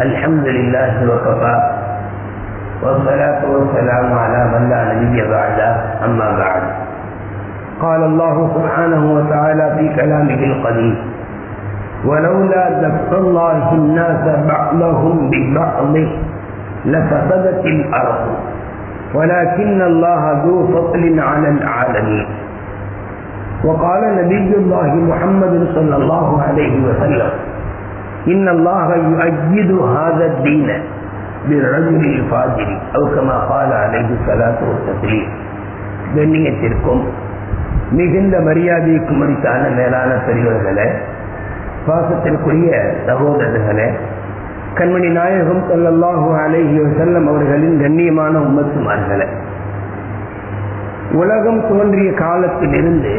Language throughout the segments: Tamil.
الحمد لله وكفى. والصلاة والسلام على من لا نبي بعده أما بعد. قال الله سبحانه وتعالى في كلامه القديم ولولا دفع الله الناس بعضهم ببعض لفسدت الأرض ولكن الله ذو فضل على العالمين. وقال نبي الله محمد صلى الله عليه وسلم إن الله يؤيد هذا الدين بالرجل الفاجر أو كما قال عليه الصلاة والتسليم கண்ணியத்திற்கும் மிகுந்த மரியாதைக்கும் மதித்தான மேலான பெரியவர்களே பாசத்திற்குரிய சகோதரர்களே கண்மணி நாயகம் சொல்லல்லாஹு அலைஹி வசல்லம் அவர்களின் கண்ணியமான உம்மத்துமார்களே உலகம் தோன்றிய காலத்திலிருந்து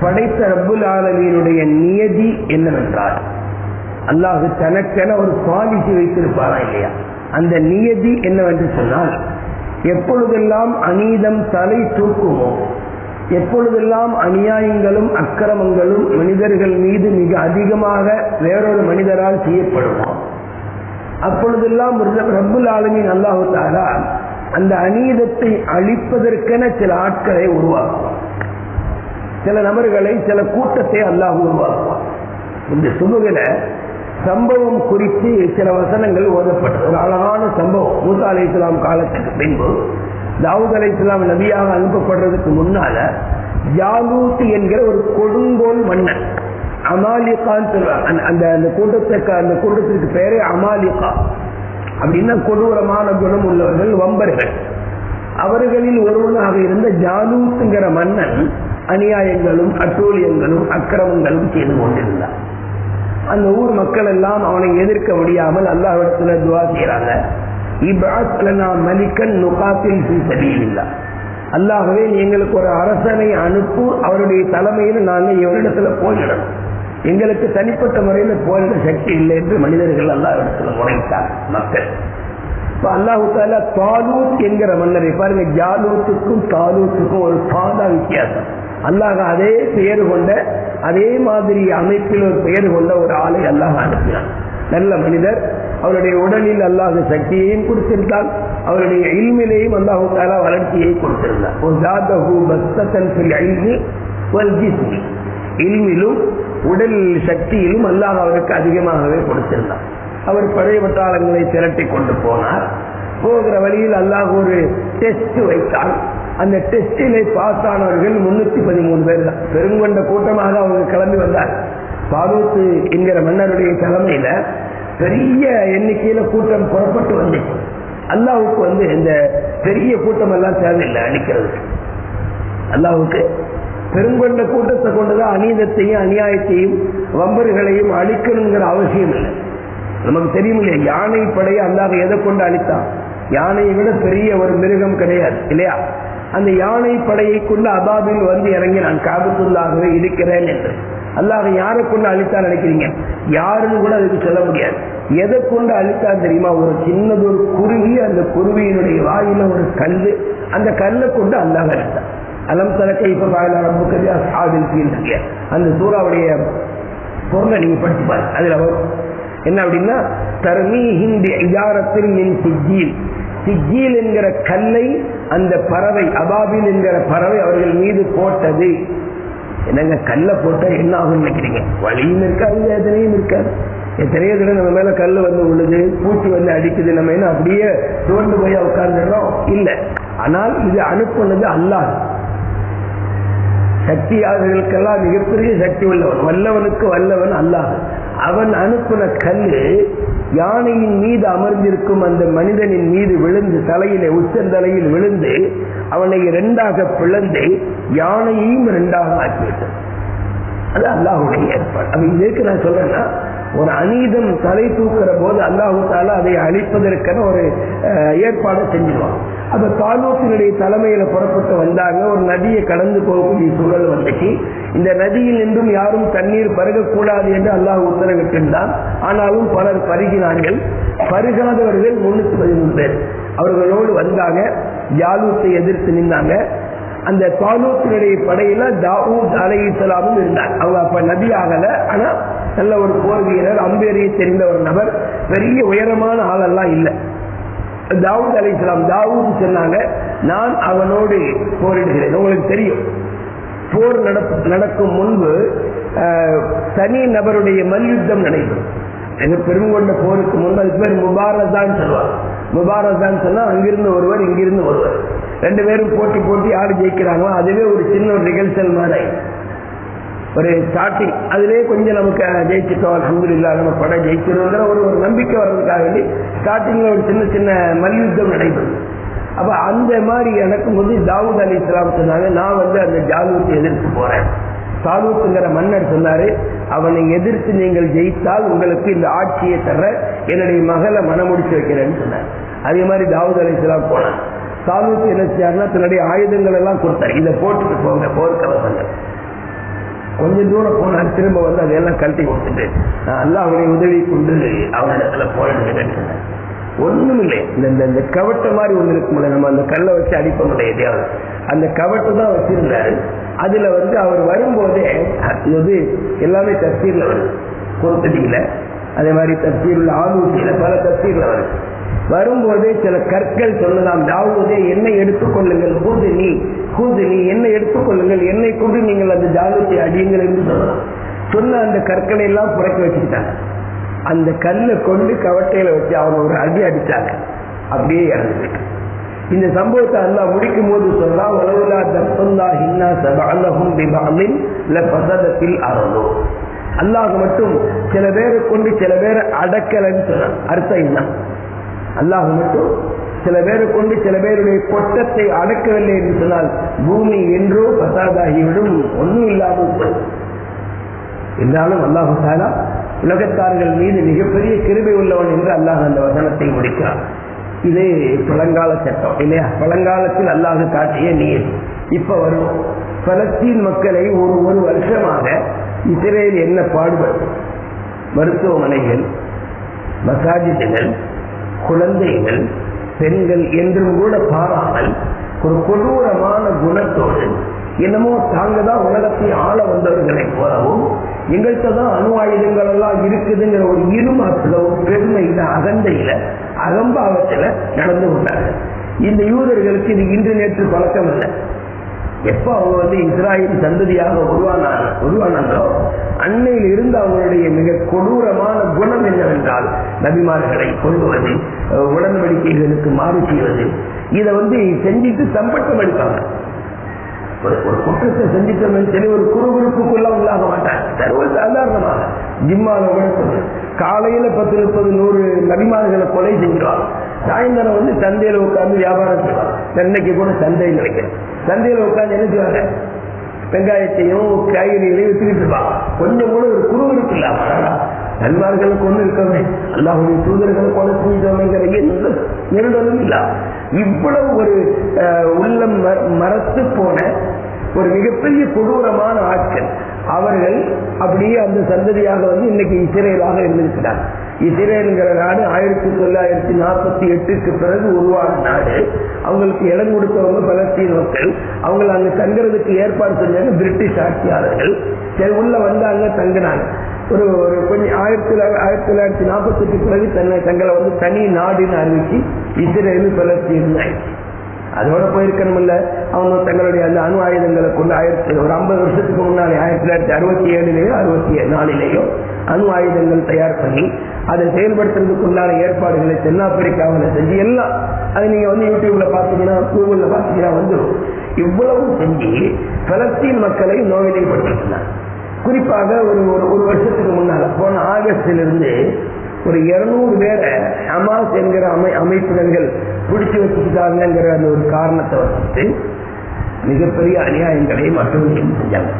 படைத்த ரப்புல் ஆலமீனுடைய நியதி என்னவென்றால் அல்லாஹு தனக்கென ஒரு பாலிசி வைத்திருப்பாரா இல்லையா? அந்த நியதி என்னவென்று சொன்னால் எப்பொழுதெல்லாம் அநீதம் தலை தூக்குமோ எப்பொழுதெல்லாம் அநியாயங்களும் அக்கிரமங்களும் மனிதர்கள் மீது மிக அதிகமாக வேறொரு மனிதரால் செய்யப்படுமோ அப்பொழுதெல்லாம் ரப்புல் ஆலமின் அல்லாஹு தாலா அந்த அநீதத்தை அழிப்பதற்கென சில ஆட்களை உருவாக்குவார் சில நபர்களை சில கூட்டத்தை அல்லாஹ் உருவாக்குவார் இந்த சுபுகில சம்பவம் குறித்து சில வசனங்கள் ஓதப்பட்டது. ஒரு அழகான சம்பவம். மூசா அலி இஸ்லாம் காலத்துக்கு பின்பு தாவூத் அலி இஸ்லாம் நபியாக அனுப்பப்படுறதுக்கு முன்னால ஜாலூத் என்கிற ஒரு கொடுங்கோல் மன்னன் அமாலிகான்னு சொல்லுவாங்க. அந்த அந்த கூட்டத்துக்கு அந்த கூட்டத்திற்கு பேரே அமாலிகா. அப்படின்னா கொடூரமான குணம் உள்ளவர்கள் வம்பர்கள். அவர்களில் ஒருவனாக இருந்த ஜாலூத்துங்கிற மன்னன் அநியாயங்களும் அட்டூழியங்களும் அக்கிரமங்களும் செய்து கொண்டிருந்தார் அந்த ஊர் மக்கள் எல்லாம் அவனை எதிர்க்க முடியாமல் அல்லாஹிடத்துல துவா செய்யறாங்க இப்ராத்லனா மலிக்கன் நுகாத்தில் சபீலில்லா அல்லாகவே எங்களுக்கு ஒரு அரசனை அனுப்பு அவருடைய தலைமையில் நாங்கள் இவரிடத்துல போயிடணும் எங்களுக்கு தனிப்பட்ட முறையில் போயிட சக்தி இல்லை என்று மனிதர்கள் அல்லாஹிடத்துல முனைத்தார் மக்கள். இப்போ அல்லாஹு தாலா தாலூத் என்கிற மன்னரை பாருங்க ஜாலூத்துக்கும் தாலூத்துக்கும் ஒரு பாதா வித்தியாசம். அல்லாஹ் அதே பெயர் கொண்ட அதே மாதிரி அமைப்பில் ஒரு பெயர் கொண்ட ஒரு ஆளை அல்லாஹ் அனுப்பினான். நல்ல மனிதர். அவருடைய உடலில் அல்லாத சக்தியையும் கொடுத்திருந்தான். அவருடைய இல்மிலையும் அல்லாஹு தாலா வளர்ச்சியை கொடுத்திருந்தார் இல்மிலும் உடல் சக்தியிலும் அல்லாஹ் அவருக்கு அதிகமாகவே கொடுத்திருந்தார் அவர் பழைய பட்டாளங்களை திரட்டி கொண்டு போனார். போகிற வழியில் அல்லாஹ் ஒரு டெஸ்ட் வைத்தான். அந்த டெஸ்டிலே பாஸ் ஆனவர்கள் முன்னூத்தி பதிமூணு பேர் தான் பெருங்கொண்ட கூட்டமாக அவங்க கிளம்பி வந்தார். பாரூத்து என்கிற மன்னருடைய தலைமையில பெரிய எண்ணிக்கையில கூட்டம் புறப்பட்டு வந்துச்சு அல்லாவுக்கு வந்து இந்த பெரிய கூட்டம் எல்லாம் தேவையில்லை அழிக்கிறதுக்கு. அல்லாவுக்கு பெருங்கொண்ட கூட்டத்தை கொண்டுதான் அநீதத்தையும் அநியாயத்தையும் வம்பர்களையும் அழிக்கணுங்கிற அவசியம் இல்லை. நமக்கு தெரியும் இல்லையா? யானை படையை அல்லாத எதை கொண்டு அழித்தான்? யானையை விட பெரிய ஒரு மிருகம் கிடையாது இல்லையா? அந்த யானை படையை கொண்டு அபாபில் வந்து இறங்கி நான் காபத்துள்ளாகவே இருக்கிறேன் என்று. அல்லாஹ் யாரை கொண்டு அழித்தான் நினைக்கிறீங்க? யாருன்னு கூட அதுக்கு சொல்ல முடியாது. எதை கொண்டு அழித்தான் தெரியுமா? ஒரு சின்னது ஒரு குருவி அந்த குருவியினுடைய வாயில ஒரு கல்லு. அந்த கல்லை கொண்டு அல்லாஹ் அழித்தான் அலம் தலக்க இப்ப பாயல ரப்புக்கது அசாதில் அந்த சூறாவுடைய பொருளை நீங்க படிச்சு பாருங்க. அதுல வரும் என்ன அப்படின்னா தர்மி ஹிந்தி மின் சிஜீல் சிஜீல் என்கிற கல்லை அந்த பறவை அபாபில் என்கிற பறவை அவர்கள் மீது போட்டது. என்னங்க கல்லை போட்டா என்ன ஆகும் நினைக்கிறீங்க? வழியும் இருக்காது வேதனையும் இருக்காது. எத்தனையோ தடவை நம்ம மேல கல் வந்து உள்ளது பூச்சி வந்து அடிக்குது நம்ம என்ன அப்படியே தோண்டு போய் உட்கார்ந்துடுறோம்? இல்லை. ஆனால் இது அனுப்புனது அல்லாஹ். சக்தியாளர்களுக்கெல்லாம் மிகப்பெரிய சக்தி உள்ளவன். வல்லவனுக்கு வல்லவன் அல்லாஹ். அவன் அனுப்பின கல்லு யானையின் மீது அமர்ந்திருக்கும் அந்த மனிதனின் மீது விழுந்து தலையிலே உச்சந்தலையில் விழுந்து அவனை இரண்டாக பிளந்து யானையையும் இரண்டாக ஆக்கிவிட்டது அது அல்லாஹுடைய ஏற்பாடு. அப்ப இதுக்கு நான் சொல்றேன்னா ஒரு அநீதம் தலை தூக்குற போது அல்லாஹு தாலா அதை அழிப்பதற்கான ஒரு ஏற்பாடு செஞ்சிருவான். அப்ப தாலூத்தினுடைய தலைமையில புறப்பட்டு வந்தாங்க. ஒரு நதியை கடந்து போகக்கூடிய சூழல் வந்துச்சு. இந்த நதியில் நின்றும் யாரும் தண்ணீர் பருகக்கூடாது என்று அல்லாஹ் உத்தரவிட்டிருந்தான். ஆனாலும் பலர் பருகினார்கள். பருகாதவர்கள் முன்னூத்தி பதிமூணு பேர். அவர்களோடு வந்தாங்க. ஜாலூத்தை எதிர்த்து நின்றாங்க அந்த தாலூத்தினுடைய படையில தாவூத் அலை இஸ்லாமும் இருந்தார் அவங்க அப்ப நபி ஆகல. ஆனா நல்ல ஒரு போர் வீரர் அம்பேரியை தெரிந்த ஒரு நபர். பெரிய உயரமான ஆளெல்லாம் இல்லை. தாவூத் அலி இஸ்லாம் தாவூத் சொன்னாங்க நான் அவனோடு போரிடுகிறேன். உங்களுக்கு தெரியும். போர் நடப்பு- நடக்கும் முன்பு தனி நபருடைய மல்யுத்தம் நடைபெறும். எங்க பெருங்கொண்ட போருக்கு முன்பு அதுக்கு பேர் முபாரசான்னு சொல்லுவாங்க. முபாரசான்னு சொன்னா அங்கிருந்து ஒருவர் இங்கிருந்து ஒருவர். ரெண்டு பேரும் போட்டி போட்டி யார் ஜெயிக்கிறாங்களோ அதுவே ஒரு சின்ன ஒரு நிகழ்ச்சல் மாதிரி. ஒரு ஸ்டார்டிங் அதுலயே கொஞ்சம் நமக்கு அஹ், ஜெயிச்சிட்டோம் அலமதுல்லா நம்ம படம் ஜெயிச்சிருங்கிற ஒரு ஒரு நம்பிக்கை வர்றதுக்காக வேண்டி ஸ்டார்டிங்ல ஒரு சின்ன சின்ன மல்யுத்தம் நடைபெறும். அப்ப அந்த மாதிரி நடக்கும்போது தாவூத் அலி இஸ்லாம் சொன்னாங்க நான் வந்து அந்த ஜாலூத்தை எதிர்த்து போறேன். சாலூத்துங்கிற மன்னர் சொன்னாரு அவனை எதிர்த்து நீங்கள் ஜெயித்தால் உங்களுக்கு இந்த ஆட்சியை தர என்னுடைய மகளை மனமுடிச்சு வைக்கிறேன்னு சொன்னார். அதே மாதிரி தாவூத் அலி இஸ்லாம் போனான் சாலூத்து என்ன செய்யாருன்னா தன்னுடைய ஆயுதங்கள் எல்லாம் கொடுத்தார். இதை போட்டுட்டு போங்க போர்க்கவசங்கள் கொஞ்சம் தூரம் போனால் திரும்ப வந்து அதையெல்லாம் கழட்டி கொடுத்துட்டு நான் அவனை உதவி கொண்டு அவனிடத்துல போயிடுகிறேன் ஒண்ணும் இல்லை. இந்த இந்த- இந்த கவட்டை மாதிரி ஒண்ணு இருக்கும்ல நம்ம அந்த கல்லை வச்சு அடிப்போம் இல்லையா எதையாவது. அந்த கவட்டை தான் வச்சிருந்தாரு. அதுல வந்து அவர் வரும்போதே அது எல்லாமே தஸ்தீர்ல வருது. குறுத்தடியில அதே மாதிரி தஸ்தீர்ல ஆலூசியில பல தஸ்தீர்ல வருது. வரும்போது சில கற்கள் சொல்லலாம். தாவூதே என்னை எடுத்துக்கொள்ளுங்கள். கூது நீ கூது நீ என்னை எடுத்துக்கொள்ளுங்கள். என்னை கொண்டு நீங்கள் அந்த ஜாலூத்தை அடியுங்கள் என்று சொல்லலாம். சொன்ன அந்த கற்களை எல்லாம் புறக்க வச்சுக்கிட்டாங்க. அந்த கல்லை கொண்டு கவட்டையில வச்சு அவங்க ஒரு அடி அடிச்சாங்க. அப்படியே இறந்து இந்த சம்பவத்தை அல்லாஹ் முடிக்கும் போது சொல்லா உலவுலா தப்பல்லா ஹின்னா சபாலஹும் பிபாலின் பசதத்தில் அறதோ அல்லாஹ் மட்டும் சில பேரை கொண்டு சில பேரை அடக்கலன்னு சொன்னான். அர்த்தம் என்ன? அல்லாஹ் மட்டும் சில பேரை கொண்டு சில பேருடைய கொட்டத்தை அடக்கவில்லை என்று சொன்னால் பூமி என்றோ பசாதாகிவிடும் ஒன்றும் இல்லாமல் இருந்தாலும் என்றாலும் அல்லாஹு சாலா உலகத்தார்கள் மீது மிகப்பெரிய கிருபை உள்ளவன் என்று அல்லாஹ் அந்த வசனத்தை முடிக்கிறார் இது பழங்கால சட்டம் இல்லையா? பழங்காலத்தில் அல்லாஹ் காட்டிய நீர். இப்ப வரும். பலஸ்தீன் மக்களை ஒரு ஒரு வருஷமாக இஸ்ரேல் என்ன பாடுபடும்? மருத்துவமனைகள் மசாஜிதுகள் குழந்தைகள் பெண்கள் என்றும் கூட பாராமல் ஒரு கொடூரமான குணத்தோடு என்னமோ தாங்க தான் உலகத்தை ஆள வந்தவர்களை போலவும் எங்கள்கிட்ட தான் அணு ஆயுதங்கள் எல்லாம் இருக்குதுங்கிற ஒரு இருமாத்துல ஒரு பெருமையில அகந்தையில அகம்பாவத்துல நடந்து கொண்டாங்க இந்த யூதர்களுக்கு இது இன்று நேற்று பழக்கம் இல்லை எப்ப அவங்க வந்து இஸ்ராயல் சந்ததியாக உருவானாங்க? உருவானாங்களோ? அன்னையில் இருந்து அவங்களுடைய மிக கொடூரமான குணம் என்னவென்றால் நபிமார்களை கொள்வது உடன்படிக்கைகளுக்கு மாறு செய்வது. இதை வந்து செஞ்சுட்டு சம்பட்டம் அடிப்பாங்க. ஒரு ஒரு குற்றத்தை செஞ்சுட்டோம்னு சொல்லி ஒரு குறுகுறுப்புக்குள்ள உள்ளாக மாட்டாங்க. சர்வ சாதாரணமாக. ஜிம்மால உழைப்பது காலையில பத்து முப்பது நூறு நபிமார்களை கொலை செஞ்சிருவாங்க. சாயந்தரம் வந்து சந்தையில உட்கார்ந்து வியாபாரம் செய்வாங்க. இன்னைக்கு கூட சந்தையில் நினைக்கிறேன். சந்தையில உட்கார்ந்து என்ன செய்வாங்க? வெங்காயத்தையும் காய்கறிகளையும் வித்துக்கிட்டு இருப்பாங்க. கொஞ்சம் கூட ஒரு குறுகுறுப்பு இருக்குல்ல நண்பர்களுக்கு ஒண்ணு இருக்கவே அல்லாஹுடைய தூதர்களுக்கு ஒன்று செஞ்சோமேங்கிற எந்த நெருடலும் இல்ல. இவ்வளவு ஒரு அஹ், உள்ளம் மர- மரத்து போன ஒரு மிகப்பெரிய கொடூரமான ஆட்கள். அவர்கள் அப்படியே அந்த சந்ததியாக வந்து இன்னைக்கு இசிறையிலாக இருந்திருக்கிறார் இஸ்ரேலுங்கிற நாடு ஆயிரத்தி தொள்ளாயிரத்தி நாற்பத்தி எட்டுக்கு பிறகு உருவான நாடு. அவங்களுக்கு இடம் கொடுத்தவங்க பலஸ்தீன் மக்கள். அவங்களை அங்க தங்குறதுக்கு ஏற்பாடு செஞ்சாங்க பிரிட்டிஷ் ஆட்சியாளர்கள். சரி உள்ள வந்தாங்க தங்கினாங்க. ஒரு ஒரு கொஞ்சம் ஆயிரத்தி தொள்ளாயிரத்தி ஆயிரத்தி தொள்ளாயிரத்தி நாற்பத்தெட்டு பிறகு தன்னை தங்களை வந்து தனி நாடுன்னு அறிவிச்சு இஸ்ரேலு பலஸ்தீன் ஆயிடுச்சு. அதோட போயிருக்கணும் இல்ல அவங்க தங்களுடைய அந்த அணு ஆயுதங்களை கொண்டு ஆயிரத்தி ஒரு ஐம்பது வருஷத்துக்கு முன்னாடி ஆயிரத்தி தொள்ளாயிரத்தி அறுபத்தி ஏழுலயோ அறுபத்தி நாலுலயோ அணு ஆயுதங்கள் தயார் பண்ணி அதை செயல்படுத்துறதுக்குள்ளான ஏற்பாடுகளை தென்னாப்பிரிக்காவில் செஞ்சு எல்லாம் அது நீங்க வந்து யூடியூப்ல பாத்தீங்கன்னா கூகுள்ல பாத்தீங்கன்னா வந்துடும் இவ்வளவு செஞ்சு பலஸ்தீன் மக்களை நோய்நிலைப்படுத்தினார் குறிப்பாக ஒரு ஒரு ஒரு வருஷத்துக்கு முன்னால போன ஆகஸ்டிலிருந்து ஒரு இருநூறு பேரை ஹமாஸ் என்கிற அமை அமைப்பினர்கள் பிடிச்சு வச்சுக்கிட்டாங்கிற அந்த ஒரு காரணத்தை வச்சுட்டு மிகப்பெரிய அநியாயங்களை மற்றவர்களும் செஞ்சாங்க.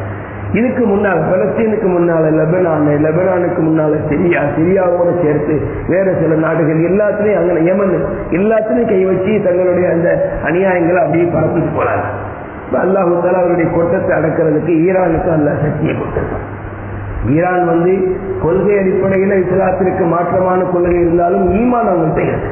இதுக்கு முன்னால் பலஸ்தீனுக்கு முன்னால லெபனான் லெபனானுக்கு முன்னால சிரியா சிரியாவோட சேர்த்து வேற சில நாடுகள் எல்லாத்துலயும் அங்க யமன் எல்லாத்துலயும் கை வச்சு தங்களுடைய அந்த அநியாயங்களை அப்படியே பரப்பிட்டு போறாங்க. அல்லாஹு தாலா அவருடைய கொட்டத்தை அடக்கிறதுக்கு ஈரானுக்கு அல்ல சக்தியை கொடுத்திருக்கான். ஈரான் வந்து கொள்கை அடிப்படையில் இஸ்லாத்திற்கு மாற்றமான கொள்கை இருந்தாலும் ஈமான் அவங்கள்ட்ட இருக்கு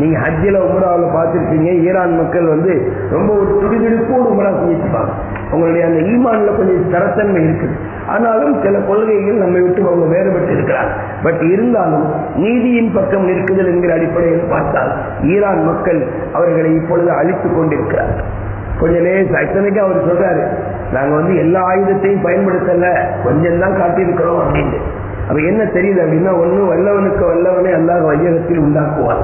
நீங்க ஹஜ்ஜில உமராவில் பார்த்துருப்பீங்க ஈரான் மக்கள் வந்து ரொம்ப ஒரு துடிதுடிப்போடு உமரா செஞ்சிருப்பாங்க. உங்களுடைய அந்த ஈமான்ல கொஞ்சம் தரத்தன்மை இருக்குது. ஆனாலும் சில கொள்கைகள் நம்மை விட்டு அவங்க வேறுபட்டு இருக்கிறார் பட் இருந்தாலும் நீதியின் பக்கம் நிற்குதல் என்கிற அடிப்படையில் பார்த்தால் ஈரான் மக்கள் அவர்களை இப்பொழுது அழித்துக் கொண்டிருக்கிறார் கொஞ்சம் லேசா இத்தனைக்கு அவர் சொல்றாரு நாங்க வந்து எல்லா ஆயுதத்தையும் பயன்படுத்தல. கொஞ்சம் தான் காட்டியிருக்கிறோம் அப்படின்ட்டு. அப்ப என்ன தெரியுது அப்படின்னா ஒண்ணு வல்லவனுக்கு வல்லவனை அல்லாஹ் வையகத்தில் உண்டாக்குவார்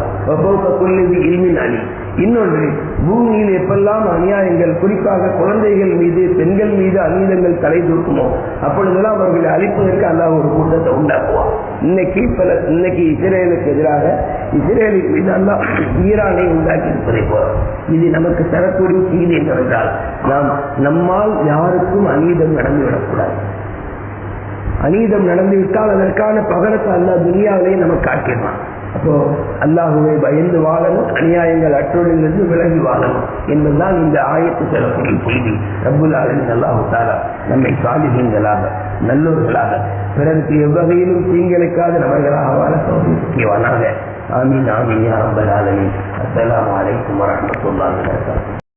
இல்மின் அணி இன்னொன்று பூமியில் எப்பெல்லாம் அநியாயங்கள் குறிப்பாக குழந்தைகள் மீது பெண்கள் மீது அநீதங்கள் தலை தூக்குமோ அப்பொழுதெல்லாம் அவர்களை அழிப்பதற்கு அல்லாஹ் ஒரு கூட்டத்தை உண்டாக்குவார் இன்னைக்கு பல இன்னைக்கு இஸ்ரேலுக்கு எதிராக இஸ்ரேலுக்கு மீது அல்லா ஈரானை உண்டாக்கி இருப்பதை போல இது நமக்கு தரக்கூடிய செய்தி என்னவென்றால் நாம் நம்மால் யாருக்கும் அநீதம் நடந்துவிடக்கூடாது அநீதம் நடந்துவிட்டால் அதற்கான பகரத்தை அல்லா துனியாவிலே நமக்கு காட்டிடுவான் அப்போ அல்லாஹுவை பயந்து வாழணும் அநியாயங்கள் அற்றோடிலிருந்து விலகி வாழணும் என்பதுதான் இந்த ஆயத்து சொல்லக்கூடிய செய்தி ரப்புல் அல்லாஹு தாரா நம்மை சாலிகங்களாக நல்லோர்களாக பிறருக்கு எவ்வகையிலும் தீங்கிழைக்காத நபர்களாக வாழ சௌகியவானாக ஆமீன் ஆமீன் அம்பலாலமின் அஸ்லாம் ஆலமீன். அஸ்ஸலாமு